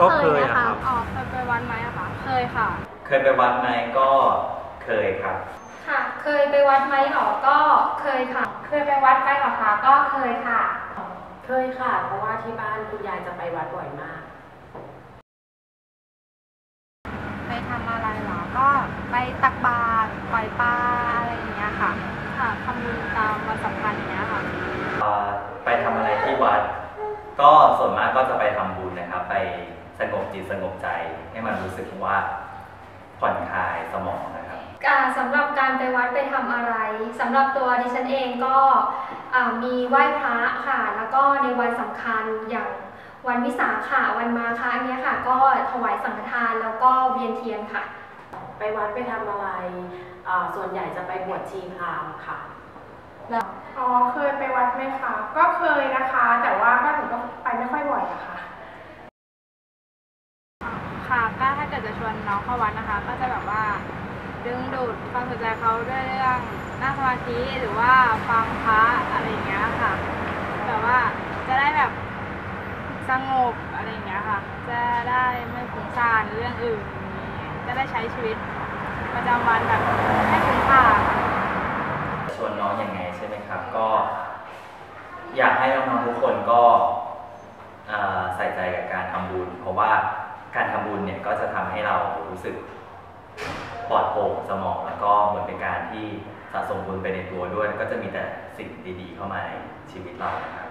ก็เคเคยยนะอะคะครับอ๋อเคยไปวัดไหมอะคะ เคยค่ะ เคยไปวัดไหมก็เคยครับ ค่ะ เคยไปวัดไหมหรอ ก็เคยค่ะ เคยไปวัดไหมหรอคะ ก็เคยค่ะ เคยค่ะ เพราะว่าที่บ้านคุณยายจะไปวัดบ่อยมาก ไปทำอะไรหรอ ก็ไปตักบาตรปล่อยปลาอะไรอย่างเงี้ยค่ะ ค่ะทำบุญตามวันสำคัญอย่างเงี้ยค่ะเอ่อไปทำอะไรที่วัด ก็ส่วนมากก็จะไปทำบุญนะครับ ไป สงบจิตสงบใจให้มันรู้สึกว่าผ่อนคลายสมองนะครับอ่าสำหรับการไปวัดไปทำอะไรสำหรับตัวดิฉันเองก็อ่ามีไหว้พระค่ะ แล้วก็ในวันสำคัญอย่างวันวิสาขะวันมาคะอันเนี้ยค่ะ ก็ถวายสังฆทานแล้วก็เวียนเทียนค่ะ ไปวัดไปทำอะไรอ่าส่วนใหญ่จะไปบวชชีพราหมณ์ค่ะอ๋อเคยไปวัดไหมคะก็เคยนะคะ แต่ว่าก็ถือว่าไปไม่ค่อยบ่อยอะค่ะค่ะก็ถ้าเกิดจะ ชวนน้องเข้าวัดนะคะ ก็จะแบบว่า ดึงดูดความสนใจเขาด้วยเรื่องนั่งสมาธิหรือว่าฟังพระอะไรอย่างเงี้ยค่ะแบบว่าจะได้แบบสงบอะไรอย่างเงี้ยค่ะ จะได้ไม่ฟุ้งซ่านเรื่องอื่น จะได้ใช้ชีวิตประจำวันแบบไม่ฟุ้งซ่าชวนน้องยังไงใช่ไหมครับ ก็ อยากให้น้องๆทุกคนก็ใส่ใจกับการทำบุญเพราะว่า การทำบุญเนี่ยก็จะทำให้เรารู้สึกปลอดโปร่งสมองแล้วก็เหมือนเป็นการที่สะสมบุญไปในตัวด้วย ก็จะมีแต่สิ่งดีๆ เข้ามาในชีวิตเรานะครับ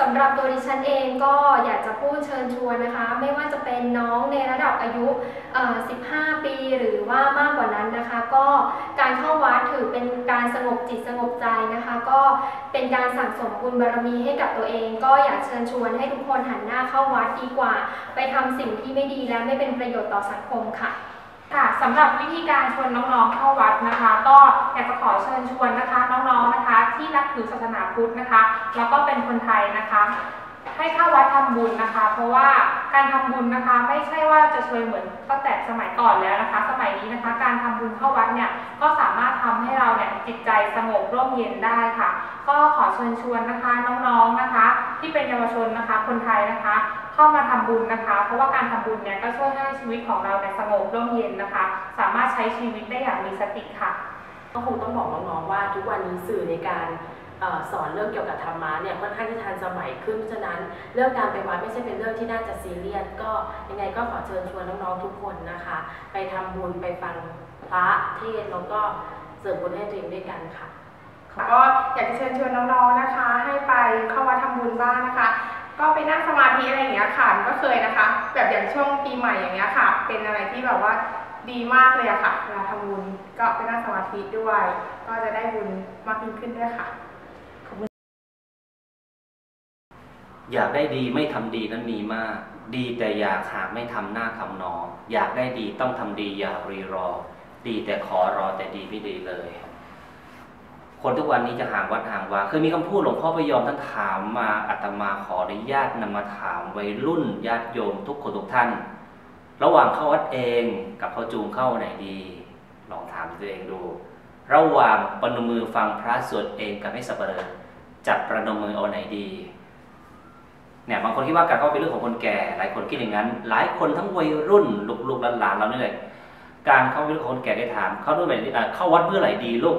สำหรับตัวดิฉันเองก็อยากจะพูดเชิญชวนนะคะ ไม่ว่าจะเป็นน้องในระดับอายุ 15 ปีหรือว่ามากกว่านั้นนะคะ ก็การเข้าวัดือเป็นการสงบจิตสงบใจนะคะ ก็เป็นการสั่งสมบุญบารมีให้กับตัวเอง ก็อยากเชิญชวนให้ทุกคนหันหน้าเข้าวัดดีกว่า ไปทำสิ่งที่ไม่ดีและไม่เป็นประโยชน์ต่อสังคมค่ะค่ะสำหรับวิธีการชวนน้องๆเข้าวัดนะคะ ก็อยากจะขอเชิญชวนนะคะ น้องๆนะคะ ที่นับถือศาสนาพุทธนะคะ แล้วก็เป็นคนไทยนะคะ ให้เข้าวัดทำบุญนะคะ เพราะว่า การทำบุญนะคะไม่ใช่ว่าจะช่วยเหมือนตั้งแต่สมัยก่อนแล้วนะคะ สมัยนี้นะคะ การทำบุญเข้าวัดเนี่ยก็สามารถทำให้เราเนี่ยจิตใจสงบร่มเย็นได้ค่ะ ก็ขอเชิญชวนนะคะน้องๆนะคะ ที่เป็นเยาวชนนะคะ คนไทยนะคะ เข้ามาทำบุญนะคะ เพราะว่าการทำบุญเนี่ยก็ช่วยให้ชีวิตของเราเนี่ยสงบร่มเย็นนะคะ สามารถใช้ชีวิตได้อย่างมีสติค่ะก็คงต้องบอกน้องๆว่าทุกวันนี้สื่อในการ สอนเรื่องเกี่ยวกับธรรมะเนี่ยค่อนข้างที่ทันสมัยขึ้นเพราะฉะนั้นเรื่องการไปวัดไม่ใช่เป็นเรื่องที่น่าจะซีเรียสก็ยังไงก็ขอเชิญชวนน้องๆทุกคนนะคะ ไปทำบุญไปฟังพระเทศแล้วก็เสริมบุญให้ตัวเองด้วยกันค่ะก็อยากจะเชิญชวนน้องๆนะคะ ให้ไปเข้าวัดทำบุญบ้างนะคะ ก็ไปนั่งสมาธิอะไรอย่างเงี้ยค่ะก็เคยนะคะ แบบอย่างช่วงปีใหม่อย่างเงี้ยค่ะ เป็นอะไรที่แบบว่าดีมากเลยอะค่ะเวลาทำบุญก็ไปนั่งสมาธิด้วย ก็จะได้บุญมากยิ่งขึ้นด้วยค่ะ อยากได้ดีไม่ทำดีนั้นมีมาก ดีแต่อยากหากไม่ทำหน้าคำนองอยากได้ดีต้องทำดีอย่ารีรอ ดีแต่ขอรอแต่ดีไม่ดีเลย คนทุกวันนี้จะห่างวัดห่างวาเคยมีคำพูดหลวงพ่อพยอมท่านถามมาอาตมาขออนุญาตนำมาถามวัยรุ่นญาติโยมทุกคนทุกท่าน ระหว่างเข้าวัดเองกับเข้าจูงเข้าไหนดี ลองถามตัวเองดู ระหว่างปนมือฟังพระสวดเองกับให้สับเปลอจับประนมมือเอาไหนดี เนี่ยบางคนคิดว่าการเข้าเป็นเรื่องของคนแก่ หลายคนคิดอย่างนั้น หลายคนทั้งวัยรุ่นลูกๆหลานๆเราเนี่เลยการเข้าเป็นเรื่องของคนแก่ได้ถามเข้าด้วยไหนดีอะเข้าวัดเพื่ออะไรดีลูก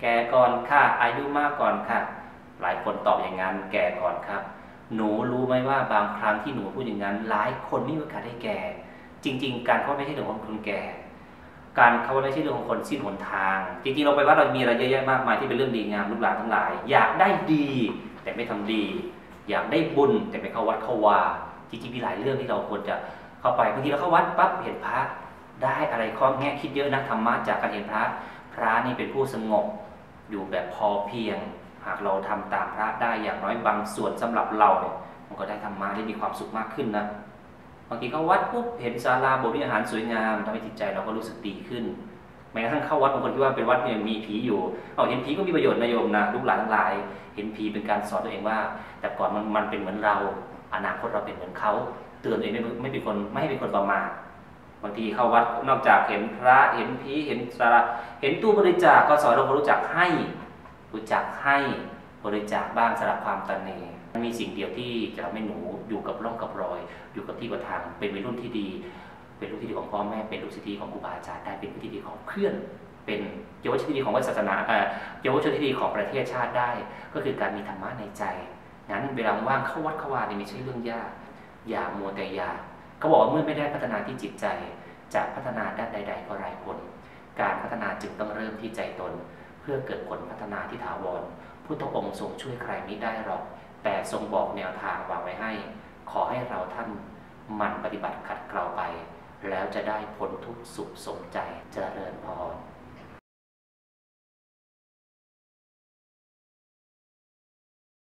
แก่ก่อนค่ะอายุมากก่อนค่ะ หลายคนตอบอย่างนั้นแก่ก่อนครับ หนูรู้ไหมว่าบางครั้งที่หนูพูดอย่างนั้น หลายคนไม่มีโอกาสได้แก่ จริง ๆ การเข้าไม่ใช่เรื่องของคนแก่ การเข้าไม่ใช่เรื่องของคนสิ้นหนทาง จริงๆเราไปวัดเรามีอะไรเยอะแยะมากมายที่เป็นเรื่องดีงามลูกหลานทั้งหลาย อยากได้ดี แต่ไม่ทำดี อยากได้บุญแต่ไม่เข้าวัดเข้าวาจริงๆมีหลายเรื่องที่เราควรจะเข้าไปบางทีเราเข้าวัดปั๊บเห็นพระได้อะไรข้อแง่คิดเยอะนะธรรมะจากการเห็นพระ พระนี่เป็นผู้สงบอยู่แบบพอเพียง หากเราทำตามพระได้อย่างน้อยบางส่วนสำหรับเราเนี่ยมันก็ได้ธรรมะได้มีความสุขมากขึ้นนะบางทีเข้าวัดปุ๊บเห็นศาลาโบสถ์มีอาหารสวยงามทำให้จิตใจเราก็รู้สึกดีขึ้น แม้กระทั่งเข้าวัดบางคนคิดว่าเป็นวัดเนี่ยมีผีอยู่เอาเห็นผีก็มีประโยชน์นะโยมนะลูกหลานทั้งหลาย เห็นผีเป็นการสอนตัวเองว่า แต่ก่อนมันมันเป็นเหมือนเรา อนาคตเราเป็นเหมือนเขาเตือนตัวเองไม่ไม่เป็นคนไม่ให้เป็นคนประมาทบางทีเข้าวัดนอกจากเห็นพระเห็นผีเห็นสาราเห็นตู้บริจาคก็สอนเรารู้จักให้ รู้จักให้บริจาคบ้างสำหรับความตันเนมีสิ่งเดียวที่จะทำให้หนูอยู่กับร่องกับรอย อยู่กับที่กับทางเป็นวัยรุ่นที่ดี เป็นลูกที่ดีของพ่อแม่เป็นลูกที่ดีของครูบาอาจารย์ได้เป็นลูกที่ดีของเพื่อน เป็นเยาวชนที่ดีของวัฒนศาสนาเอ่อเยาวชนที่ดีของประเทศชาติได้ ก็คือการมีธรรมะในใจงั้นเวลาว่างเข้าวัดเข้าวาเนี่ยไม่ใช่เรื่องยากอย่ามัวแต่อยากเขาบอกว่าเมื่อไม่ได้พัฒนาที่จิตใจจะพัฒนาด้านใด ๆ ก็ไร้ผล การพัฒนาจึงต้องเริ่มที่ใจตน เพื่อเกิดผลพัฒนาที่ถาวรพุทธองค์ทรงช่วยใครไม่ได้หรอก แต่ทรงบอกแนวทางวางไว้ให้ ขอให้เราท่านมันปฏิบัติขัดเกลาไป แล้วจะได้พ้นทุกสุขสมใจเจริญพร